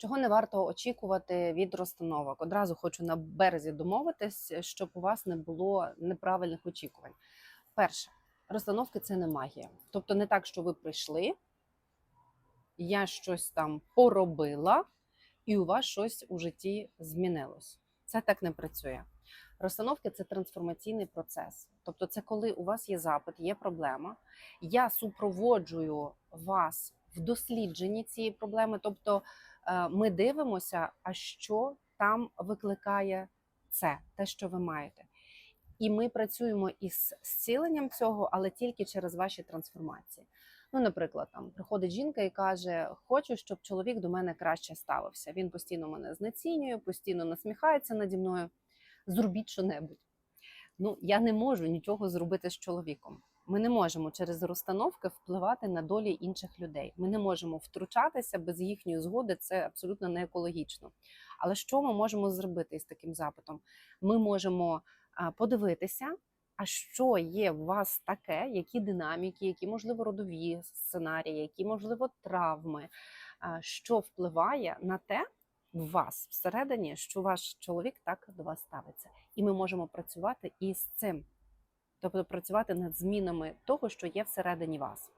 Чого не варто очікувати від розстановок? Одразу хочу на березі домовитись, щоб у вас не було неправильних очікувань. Перше, розстановки це не магія. Тобто не так, що ви прийшли, я щось там поробила, і у вас щось у житті змінилось. Це так не працює. Розстановки це трансформаційний процес. Тобто, це коли у вас є запит, є проблема. Я супроводжую вас в дослідженні цієї проблеми. Тобто, ми дивимося, а що там викликає це, те, що ви маєте. І ми працюємо із зціленням цього, але тільки через ваші трансформації. Ну, наприклад, там приходить жінка і каже: Хочу, щоб чоловік до мене краще ставився. Він постійно мене знецінює, постійно насміхається наді мною. Зробіть що-небудь. Ну, я не можу нічого зробити з чоловіком. Ми не можемо через розстановки впливати на долі інших людей. Ми не можемо втручатися без їхньої згоди. Це абсолютно не екологічно. Але що ми можемо зробити із таким запитом? Ми можемо подивитися, а що є в вас таке, які динаміки, які можливо родові сценарії, які можливо травми, що впливає на те в вас всередині, що ваш чоловік так до вас ставиться, і ми можемо працювати із цим, тобто працювати над змінами того, що є всередині вас.